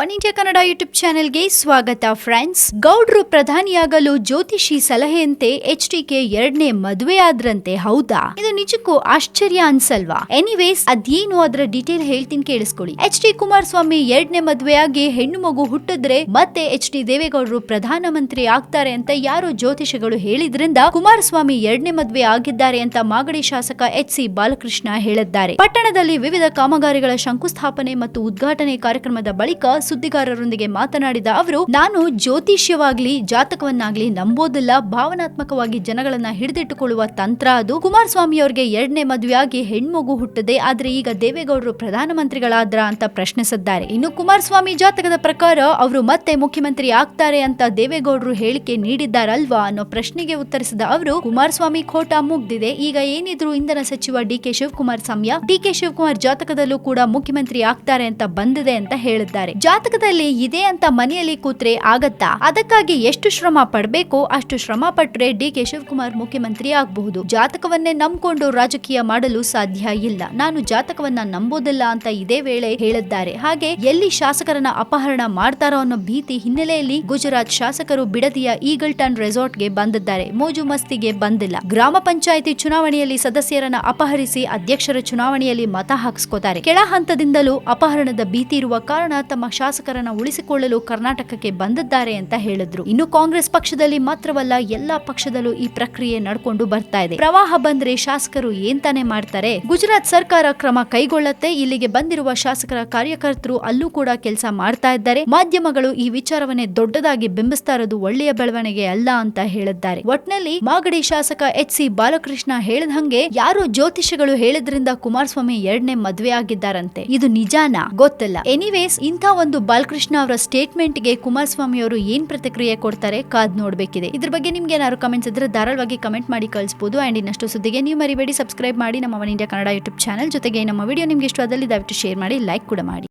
One India Kannada YouTube ಚಾನೆಲ್ಗೆ ಸ್ವಾಗತ friends. ಗೌಡ್ರು ಪ್ರಧಾನಿಯಾಗಲು ಜ್ಯೋತಿಷಿ ಸಲಹೆಯಂತೆ ಎಚ್ ಡಿಕೆ ಎರಡನೇ ಮದುವೆ ಆದ್ರಂತೆ ಹೌದಾ? ಇದು ನಿಜಕ್ಕೂ ಆಶ್ಚರ್ಯ ಅನ್ಸಲ್ವಾ? ಎನಿವೇಸ್ ಅದೇನು ಅದರ ಡೀಟೇಲ್ ಹೇಳ್ತೀನಿ ಕೇಳಿಸ್ಕೊಳ್ಳಿ. ಎಚ್ ಡಿ ಕುಮಾರಸ್ವಾಮಿ ಎರಡನೇ ಮದುವೆಯಾಗಿ ಹೆಣ್ಣು ಮಗು ಹುಟ್ಟಿದ್ರೆ ಮತ್ತೆ ಎಚ್ ಡಿ ದೇವೇಗೌಡರು ಪ್ರಧಾನಮಂತ್ರಿ ಆಗ್ತಾರೆ ಅಂತ ಯಾರೋ ಜ್ಯೋತಿಷಿಗಳು ಹೇಳಿದ್ರಿಂದ ಕುಮಾರಸ್ವಾಮಿ ಎರಡನೇ ಮದುವೆ ಆಗಿದ್ದಾರೆ ಅಂತ ಮಾಗಡಿ ಶಾಸಕ ಎಚ್ ಸಿ ಬಾಲಕೃಷ್ಣ ಹೇಳಿದ್ದಾರೆ. ಪಟ್ಟಣದಲ್ಲಿ ವಿವಿಧ ಕಾಮಗಾರಿಗಳ ಶಂಕುಸ್ಥಾಪನೆ ಮತ್ತು ಉದ್ಘಾಟನೆ ಕಾರ್ಯಕ್ರಮದ ಬಳಿಕ ಸುದ್ದಿಗಾರರೊಂದಿಗೆ ಮಾತನಾಡಿದ ಅವರು, ನಾನು ಜ್ಯೋತಿಷ್ಯವಾಗ್ಲಿ, ಜಾತಕವನ್ನಾಗ್ಲಿ ನಂಬೋದಿಲ್ಲ. ಭಾವನಾತ್ಮಕವಾಗಿ ಜನಗಳನ್ನ ಹಿಡಿದಿಟ್ಟುಕೊಳ್ಳುವ ತಂತ್ರ ಅದು. ಕುಮಾರಸ್ವಾಮಿ ಅವರಿಗೆ ಎರಡನೇ ಮದುವೆಯಾಗಿ ಹೆಣ್ಮಗು ಹುಟ್ಟದೆ. ಆದ್ರೆ ಈಗ ದೇವೇಗೌಡರು ಪ್ರಧಾನಮಂತ್ರಿಗಳಾದ್ರ ಅಂತ ಪ್ರಶ್ನಿಸಿದ್ದಾರೆ. ಇನ್ನು ಕುಮಾರಸ್ವಾಮಿ ಜಾತಕದ ಪ್ರಕಾರ ಅವರು ಮತ್ತೆ ಮುಖ್ಯಮಂತ್ರಿ ಆಗ್ತಾರೆ ಅಂತ ದೇವೇಗೌಡರು ಹೇಳಿಕೆ ನೀಡಿದ್ದಾರಲ್ವಾ ಅನ್ನೋ ಪ್ರಶ್ನೆಗೆ ಉತ್ತರಿಸಿದ ಅವರು, ಕುಮಾರಸ್ವಾಮಿ ಖೋಟ ಮುಗ್ದಿದೆ. ಈಗ ಏನಿದ್ರು ಇಂಧನ ಸಚಿವ ಡಿ ಕೆ ಶಿವಕುಮಾರ್ ಸಮಯ. ಡಿ ಕೆ ಶಿವಕುಮಾರ್ ಜಾತಕದಲ್ಲೂ ಕೂಡ ಮುಖ್ಯಮಂತ್ರಿ ಆಗ್ತಾರೆ ಅಂತ ಬಂದಿದೆ ಅಂತ ಹೇಳಿದ್ದಾರೆ. ಜಾತಕದಲ್ಲಿ ಇದೆ ಅಂತ ಮನೆಯಲ್ಲಿ ಕೂತ್ರೆ ಆಗತ್ತಾ? ಅದಕ್ಕಾಗಿ ಎಷ್ಟು ಶ್ರಮ ಪಡಬೇಕೋ, ಅಷ್ಟು ಶ್ರಮ ಪಟ್ರೆ ಡಿ ಕೆ ಶಿವಕುಮಾರ್ ಮುಖ್ಯಮಂತ್ರಿ ಆಗಬಹುದು. ಜಾತಕವನ್ನೇ ನಂಬಿಕೊಂಡು ರಾಜಕೀಯ ಮಾಡಲು ಸಾಧ್ಯ ಇಲ್ಲ. ನಾನು ಜಾತಕವನ್ನ ನಂಬೋದಿಲ್ಲ ಅಂತ ಇದೇ ವೇಳೆ ಹೇಳಿದ್ದಾರೆ ಹಾಗೆ ಎಲ್ಲಿ ಶಾಸಕರನ್ನ ಅಪಹರಣ ಮಾಡ್ತಾರೋ ಅನ್ನೋ ಭೀತಿ ಹಿನ್ನೆಲೆಯಲ್ಲಿ ಗುಜರಾತ್ ಶಾಸಕರು ಬಿಡದಿಯ ಈಗಲ್ಟನ್ ರೆಸಾರ್ಟ್ಗೆ ಬಂದಿದ್ದಾರೆ. ಮೋಜು ಮಸ್ತಿಗೆ ಬಂದಿಲ್ಲ. ಗ್ರಾಮ ಪಂಚಾಯಿತಿ ಚುನಾವಣೆಯಲ್ಲಿ ಸದಸ್ಯರನ್ನ ಅಪಹರಿಸಿ ಅಧ್ಯಕ್ಷರ ಚುನಾವಣೆಯಲ್ಲಿ ಮತ ಹಾಕಿಸ್ಕೋತಾರೆ. ಕೆಳ ಹಂತದಿಂದಲೂ ಅಪಹರಣದ ಭೀತಿ ಇರುವ ಕಾರಣ ತಮ್ಮ ಶಾಸಕರನ್ನ ಉಳಿಸಿಕೊಳ್ಳಲು ಕರ್ನಾಟಕಕ್ಕೆ ಬಂದಿದ್ದಾರೆ ಅಂತ ಹೇಳಿದ್ರು. ಇನ್ನು ಕಾಂಗ್ರೆಸ್ ಪಕ್ಷದಲ್ಲಿ ಮಾತ್ರವಲ್ಲ, ಎಲ್ಲಾ ಪಕ್ಷದಲ್ಲೂ ಈ ಪ್ರಕ್ರಿಯೆ ನಡ್ಕೊಂಡು ಬರ್ತಾ ಇದೆ. ಪ್ರವಾಹ ಬಂದ್ರೆ ಶಾಸಕರು ಏನ್ ಮಾಡ್ತಾರೆ? ಗುಜರಾತ್ ಸರ್ಕಾರ ಕ್ರಮ ಕೈಗೊಳ್ಳತ್ತೆ. ಇಲ್ಲಿಗೆ ಬಂದಿರುವ ಶಾಸಕರ ಕಾರ್ಯಕರ್ತರು ಅಲ್ಲೂ ಕೂಡ ಕೆಲಸ ಮಾಡ್ತಾ ಇದ್ದಾರೆ. ಮಾಧ್ಯಮಗಳು ಈ ವಿಚಾರವನ್ನೇ ದೊಡ್ಡದಾಗಿ ಬಿಂಬಿಸ್ತಾ ಇರೋದು ಒಳ್ಳೆಯ ಬೆಳವಣಿಗೆ ಅಲ್ಲ ಅಂತ ಹೇಳಿದ್ದಾರೆ. ಒಟ್ನಲ್ಲಿ ಮಾಗಡಿ ಶಾಸಕ ಎಚ್ ಸಿ ಬಾಲಕೃಷ್ಣ ಹೇಳಿದಂಗೆ ಯಾರೋ ಜ್ಯೋತಿಷಿಗಳು ಹೇಳಿದ್ರಿಂದ ಕುಮಾರಸ್ವಾಮಿ ಎರಡನೇ ಮದ್ವೆ ಆಗಿದ್ದಾರಂತೆ. ಇದು ನಿಜಾನಾ? ಗೊತ್ತಿಲ್ಲ. ಎನಿವೇಸ್ ಇಂಥ ಒಂದು ಬಾಲಕೃಷ್ಣ ಅವರ ಸ್ಟೇಟ್ಮೆಂಟ್ಗೆ ಕುಮಾರಸ್ವಾಮಿ ಅವರು ಏನ್ ಪ್ರತಿಕ್ರಿಯೆ ಕೊಡ್ತಾರೆ ಕಾದ್ ನೋಡಬೇಕಿದೆ. ಇದ್ರ ಬಗ್ಗೆ ನಿಮ್ಗೆ ಏನಾದ್ರು ಕಮೆಂಟ್ಸ್ ಇದ್ರೆ ಧಾರಾಳವಾಗಿ ಕಮೆಂಟ್ ಮಾಡಿ ಕಳಿಸಬಹುದು ಅಂಡ್ ಇನ್ನಷ್ಟು ಸುದ್ದಿಗೆ ನೀವು ಮರಿಬೇಡಿ. ಸಬ್ಸ್ಕ್ರೈಬ್ ಮಾಡಿ ನಮ್ಮ one India Kannada YouTube channel ಜೊತೆಗೆ ನಮ್ಮ ವಿಡಿಯೋ ನಿಮ್ಗೆ ಇಷ್ಟವಾದಲ್ಲಿ ದಯವಿಟ್ಟು ಶೇರ್ ಮಾಡಿ ಲೈಕ್ ಕೂಡ ಮಾಡಿ.